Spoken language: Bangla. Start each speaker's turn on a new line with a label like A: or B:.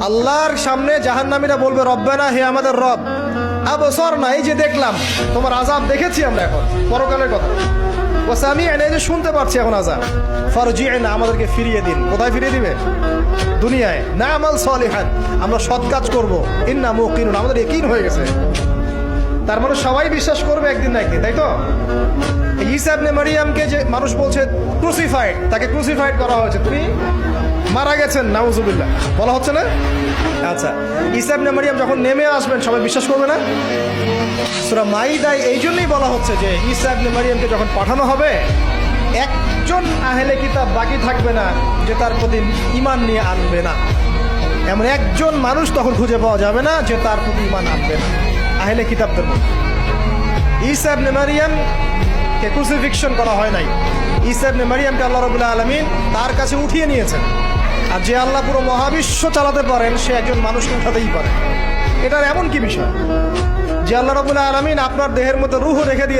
A: আল্লাহর সামনে জাহান্নামীরা বলবে, রব্বানা, হে আমাদের রব। আবসর না, এই যে দেখলাম, তোমার আজাব দেখেছি আমরা এখন, পরকালের কথা। ও আমি এই যে শুনতে পাচ্ছি এখন আজাব ফরজি না আমাদেরকে ফিরিয়ে দিন। কোথায় ফিরিয়ে দিবে? দুনিয়ায়। না আমাল সলিহান, আমরা সৎ কাজ করব। ইন্না মুকিনুন, আমাদের একিন হয়ে গেছে। তার মানে সবাই বিশ্বাস করবে একদিন না একদিন, তাই তো? ইবনে মারিয়ামকে যে মানুষ বলছে ক্রুসিফাইড তাকে ক্রুসিফাইড করা হয়েছে। তিনি মারা গেছেন, নাউজুবিল্লাহ। বলা হচ্ছে না? আচ্ছা ঈসা ইবনে মারিয়াম যখন নেমে আসবেন, সবাই বিশ্বাস করবে না? সুরা মাইদায় এই জন্যই বলা হচ্ছে যে ঈসা ইবনে মারিয়ামকে যখন পাঠানো হবে, একজন আহেলে কিতাব বাকি থাকবে না, যে তার প্রতি ইমান নিয়ে আনবে না। এমন একজন মানুষ তখন খুঁজে পাওয়া যাবে না, যে তার প্রতি ইমান আনবে না। আহেলে কিতাবদের মধ্যে। ঈসা ইবনে মারিয়াম কে ক্রুসিফিকশন করা হয় নাই। ঈসা ইবনে মারিয়ামকে আল্লাহ রবুল্লাহ আলমিন তার কাছে উঠিয়ে নিয়েছেন। আর যে আল্লাহ পুরো মহাবিশ্ব চালাতে পারেন, সে একজন মানুষকে উঠাতেই পারে। এটার এমন কি বিষয়? যে আল্লাহ রবুল্লাহ আলমিন আপনার দেহের মতো রুহ রেখে দিয়ে